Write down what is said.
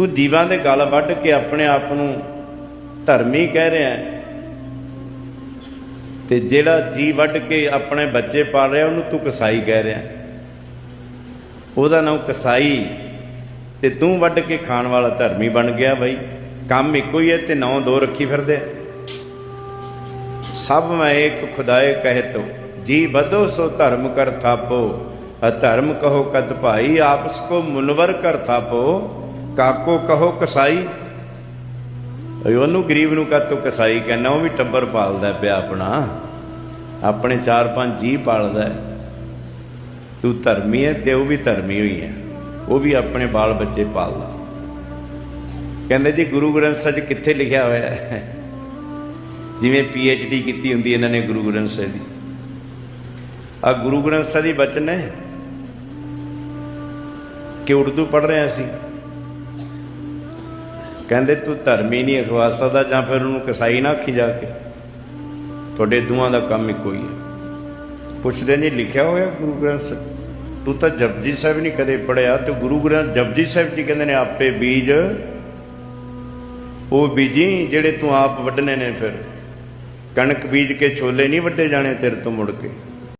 ਤੂੰ ਜੀਵਾਂ ਦੇ ਗਲ ਵੱਢ ਕੇ ਆਪਣੇ ਆਪ ਨੂੰ ਧਰਮੀ ਕਹਿ ਰਿਹਾ ਹੈ। ਤੇ ਜਿਹੜਾ ਜੀ ਵੱਢ ਕੇ ਆਪਣੇ ਬੱਚੇ ਪਾਲ ਰਿਹਾ, ਉਹਨੂੰ ਤੂੰ ਕਸਾਈ ਕਹਿ ਰਿਹਾ ਉਹਦਾ ਨਾਮ ਕਸਾਈ। ਤੇ ਤੂੰ ਵੱਢ ਕੇ ਖਾਣ ਵਾਲਾ ਧਰਮੀ ਬਣ ਗਿਆ ਬਾਈ। ਕੰਮ ਇੱਕੋ ਹੀ ਹੈ ਤੇ ਨੌ ਦੋ ਰੱਖੀ ਫਿਰਦੇ ਸਭ ਮੈਂ ਇੱਕ ਖੁਦਾਏ ਕਹੇ ਤੋ, ਜੀ ਬਦੋ ਸੋ ਧਰਮ ਕਰ ਥਾਪੋ, ਅਧਰਮ ਕਹੋ ਕਤ ਭਾਈ, ਆਪਸ ਕੋ ਮੁਨਵਰ ਕਰ ਥਾਪੋ। ਕਾਕੋ ਕਹੋ ਕਸਾਈ। ਉਹਨੂੰ ਗਰੀਬ ਨੂੰ ਕਾਤੋਂ ਕਸਾਈ ਕਹਿੰਦਾ, ਉਹ ਵੀ ਟੱਬਰ ਪਾਲਦਾ ਪਿਆ ਆਪਣਾ। ਆਪਣੇ ਚਾਰ ਪੰਜ ਜੀ ਪਾਲਦਾ ਤੂੰ ਧਰਮੀ ਹੈ ਤੇ ਉਹ ਵੀ ਧਰਮੀ ਹੋਈ ਹੈ। ਉਹ ਵੀ ਆਪਣੇ ਬਾਲ ਬੱਚੇ ਪਾਲਦਾ। ਕਹਿੰਦੇ ਜੀ, ਗੁਰੂ ਗ੍ਰੰਥ ਸਾਹਿਬ 'ਚ ਕਿੱਥੇ ਲਿਖਿਆ ਹੋਇਆ ਹੈ? ਜਿਵੇਂ ਪੀ ਐਚ ਡੀ ਕੀਤੀ ਹੁੰਦੀ ਇਹਨਾਂ ਨੇ ਗੁਰੂ ਗ੍ਰੰਥ ਸਾਹਿਬ ਦੀ। ਆ ਗੁਰੂ ਗ੍ਰੰਥ ਸਾਹਿਬ ਦੀ ਬਚਨ ਹੈ। ਕਿ ਉਰਦੂ ਪੜ੍ਹ ਰਹੇ ਸੀ। ਕਹਿੰਦੇ ਤੂੰ ਧਰਮੀ ਨਹੀਂ ਅਖਵਾ ਸਕਦਾ ਜਾਂ ਫਿਰ ਉਹਨੂੰ ਕਸਾਈ ਨਾ ਆਖੀ ਜਾ ਕੇ। ਤੁਹਾਡੇ ਦੋਵਾਂ ਦਾ ਕੰਮ ਇੱਕੋ ਹੀ ਹੈ। ਪੁੱਛਦੇ ਨੇ ਲਿਖਿਆ ਹੋਇਆ ਗੁਰੂ ਗ੍ਰੰਥ ਸਾਹਿਬ? ਤੂੰ ਤਾਂ ਜਪਜੀ ਸਾਹਿਬ ਨਹੀਂ ਕਦੇ ਪੜਿਆ ਤੇ ਗੁਰੂ ਗ੍ਰੰਥ, ਜਪਜੀ ਸਾਹਿਬ ਜੀ ਕਹਿੰਦੇ ਨੇ ਆਪੇ ਬੀਜ। ਉਹ ਬੀਜੀ ਜਿਹੜੇ ਤੂੰ ਆਪ ਵੱਢਣੇ ਨੇ ਫਿਰ। ਕਣਕ ਬੀਜ ਕੇ ਛੋਲੇ ਨਹੀਂ ਵੱਢੇ ਜਾਣੇ ਤੇਰੇ ਤੋਂ ਮੁੜ ਕੇ।